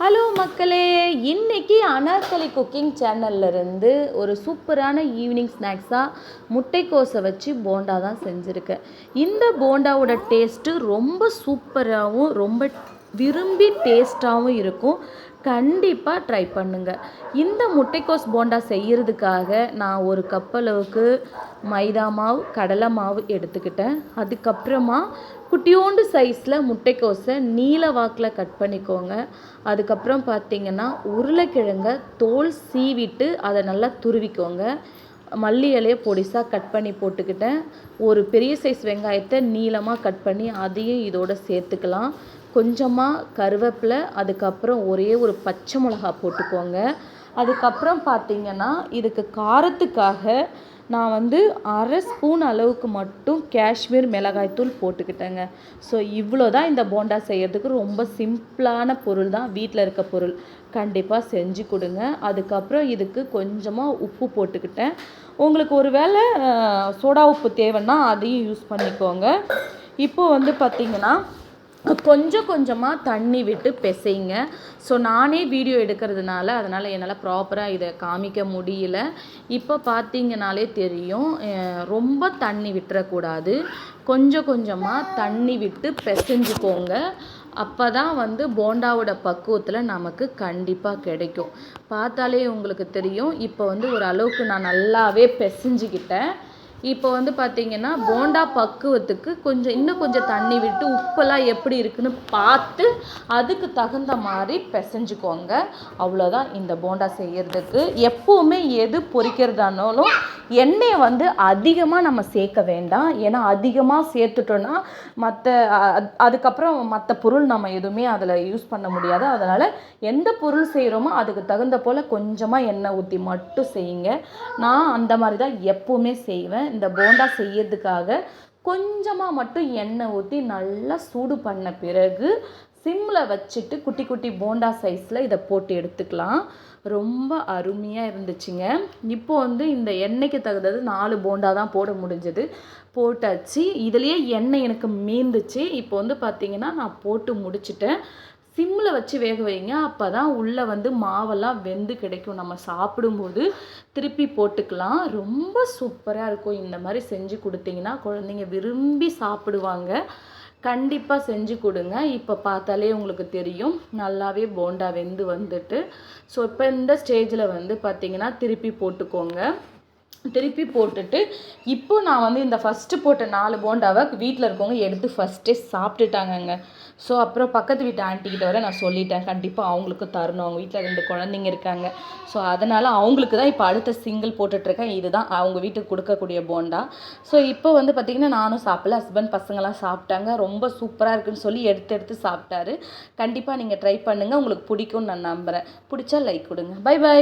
Hello மக்களே. இன்னைக்கு Anarkali cooking சேனல்லேருந்து ஒரு சூப்பரான ஈவினிங் ஸ்நாக்ஸாக முட்டைக்கோஸை வச்சு போண்டா தான் செஞ்சுருக்கேன். இந்த போண்டாவோட டேஸ்ட்டு ரொம்ப சூப்பராகவும் ரொம்ப விரும்பி டேஸ்ட்டாகவும் இருக்கும். கண்டிப்பாக ட்ரை பண்ணுங்கள் இந்த முட்டைக்கோஸ் போண்டா செய்கிறதுக்காக நான் ஒரு கப் அளவுக்கு மைதா மாவு கடலை மாவு எடுத்துக்கிட்டேன். அதுக்கப்புறமா குட்டியோண்டு சைஸில் முட்டைக்கோஸை நீல வாக்கில் கட் பண்ணிக்கோங்க. அதுக்கப்புறம் பார்த்தீங்கன்னா உருளைக்கிழங்க தோல் சீவிட்டு அதை நல்லா துருவிக்கோங்க. மல்லி இலையை பொடிசாக கட் பண்ணி போட்டுக்கிட்டேன். ஒரு பெரிய சைஸ் வெங்காயத்தை நீளமாக கட் பண்ணி அதையும் இதோட சேர்த்துக்கலாம். கொஞ்சமாக கருவேப்பிலை அதுக்கப்புறம் ஒரே ஒரு பச்சை மிளகா போட்டுக்கோங்க. அதுக்கப்புறம் பார்த்தீங்கன்னா இதுக்கு காரத்துக்காக நான் வந்து அரை ஸ்பூன் அளவுக்கு மட்டும் காஷ்மீர் மிளகாய்த்தூள் போட்டுக்கிட்டேங்க. ஸோ இவ்வளோ தான் இந்த போண்டா செய்கிறதுக்கு ரொம்ப சிம்பிளான பொருள் தான் வீட்டில் இருக்க பொருள். கண்டிப்பாக செஞ்சு கொடுங்க. அதுக்கப்புறம் இதுக்கு கொஞ்சமாக உப்பு போட்டுக்கிட்டேன். உங்களுக்கு ஒரு வேளை சோடா உப்பு தேவைன்னா அதையும் யூஸ் பண்ணிக்கோங்க. இப்போது வந்து பார்த்திங்கன்னா கொஞ்சம் கொஞ்சமாக தண்ணி விட்டு பிசைங்க. ஸோ நானே வீடியோ எடுக்கிறதுனால அதனால் என்னால் ப்ராப்பராக இதை காமிக்க முடியல. இப்போ பார்த்தீங்கனாலே தெரியும் ரொம்ப தண்ணி விட்டுறக்கூடாது. கொஞ்சம் கொஞ்சமாக தண்ணி விட்டு பிசைஞ்சுக்கோங்க. அப்போ தான் வந்து போண்டாவோட பக்குவத்தில் நமக்கு கண்டிப்பாக கிடைக்கும். பார்த்தாலே உங்களுக்கு தெரியும் இப்போ வந்து ஒரு அளவுக்கு நான் நல்லாவே பிசைஞ்சிக்கிட்டேன். இப்போ வந்து பார்த்திங்கன்னா போண்டா பக்குவத்துக்கு கொஞ்சம் இன்னும் கொஞ்சம் தண்ணி விட்டு உப்பெல்லாம் எப்படி இருக்குன்னு பார்த்து அதுக்கு தகுந்த மாதிரி பிசைஞ்சுக்கோங்க. அவ்வளோதான் இந்த போண்டா செய்கிறதுக்கு எப்போவுமே எது பொரிக்கிறதானாலும் எண்ணெயை வந்து அதிகமாக நம்ம சேர்க்க வேண்டாம். ஏன்னா அதிகமாக சேர்த்துட்டோன்னா மற்ற அதுக்கப்புறம் மற்ற பொருள் நம்ம எதுவுமே அதில் யூஸ் பண்ண முடியாது. அதனால் எந்த பொருள் செய்கிறோமோ அதுக்கு தகுந்த போல் கொஞ்சமாக எண்ணெய் ஊற்றி மட்டும் செய்யுங்க. நான் அந்த மாதிரி தான் எப்போவுமே செய்வேன். இந்த போண்டா செய்யறதுக்காக கொஞ்சமாக மட்டும் எண்ணெய் ஊற்றி நல்லா சூடு பண்ண பிறகு சிம்மில் வச்சுட்டு குட்டி குட்டி போண்டா சைஸில் இதை போட்டு எடுத்துக்கலாம். ரொம்ப அருமையாக இருந்துச்சுங்க. இப்போ வந்து இந்த எண்ணெய்க்கு தகுந்தது நாலு போண்டா தான் போட முடிஞ்சது. போட்டாச்சு. இதுலேயே எண்ணெய் எனக்கு மீந்துச்சு. இப்போ வந்து பார்த்திங்கன்னா நான் போட்டு முடிச்சிட்டேன். சிம்மில் வச்சு வேக வைங்க. அப்போ தான் உள்ளே வந்து மாவெல்லாம் வெந்து கிடைக்கும். நம்ம சாப்பிடும்போது திருப்பி போட்டுக்கலாம். ரொம்ப சூப்பராக இருக்கும். இந்த மாதிரி செஞ்சு கொடுத்தீங்கன்னா குழந்தைங்க விரும்பி சாப்பிடுவாங்க. கண்டிப்பாக செஞ்சு கொடுங்க. இப்போ பார்த்தாலே உங்களுக்கு தெரியும். நல்லாவே போண்டா வெந்து வந்துட்டு. ஸோ இப்போ இந்த ஸ்டேஜில் வந்து பார்த்திங்கன்னா திருப்பி போட்டுக்கோங்க. திருப்பி போட்டுட்டு இப்போ நான் வந்து இந்த ஃபஸ்ட்டு போட்ட நாலு போண்டாவை வீட்டில் இருக்கவங்க எடுத்து ஃபஸ்ட்டே சாப்பிட்டுட்டாங்கங்க. ஸோ அப்புறம் பக்கத்து வீட்டு ஆண்டிக்கிட்ட வர நான் சொல்லிட்டேன். கண்டிப்பாக அவங்களுக்கு தரணும். அவங்க வீட்டில் ரெண்டு குழந்தைங்க இருக்காங்க. ஸோ அதனால் அவங்களுக்கு தான் இப்போ அடுத்த சிங்கிள் போட்டுட்ருக்கேன். இதுதான் அவங்க வீட்டுக்கு கொடுக்கக்கூடிய போண்டா. ஸோ இப்போ வந்து பார்த்திங்கன்னா நானும் சாப்பிடல. ஹஸ்பண்ட் பசங்களாம் சாப்பிட்டாங்க. ரொம்ப சூப்பராக இருக்குன்னு சொல்லி எடுத்து எடுத்து சாப்பிட்டாரு. கண்டிப்பாக நீங்கள் ட்ரை பண்ணுங்கள் உங்களுக்கு பிடிக்கும்னு நான் நம்புகிறேன் பிடிச்சா லைக் கொடுங்க. By by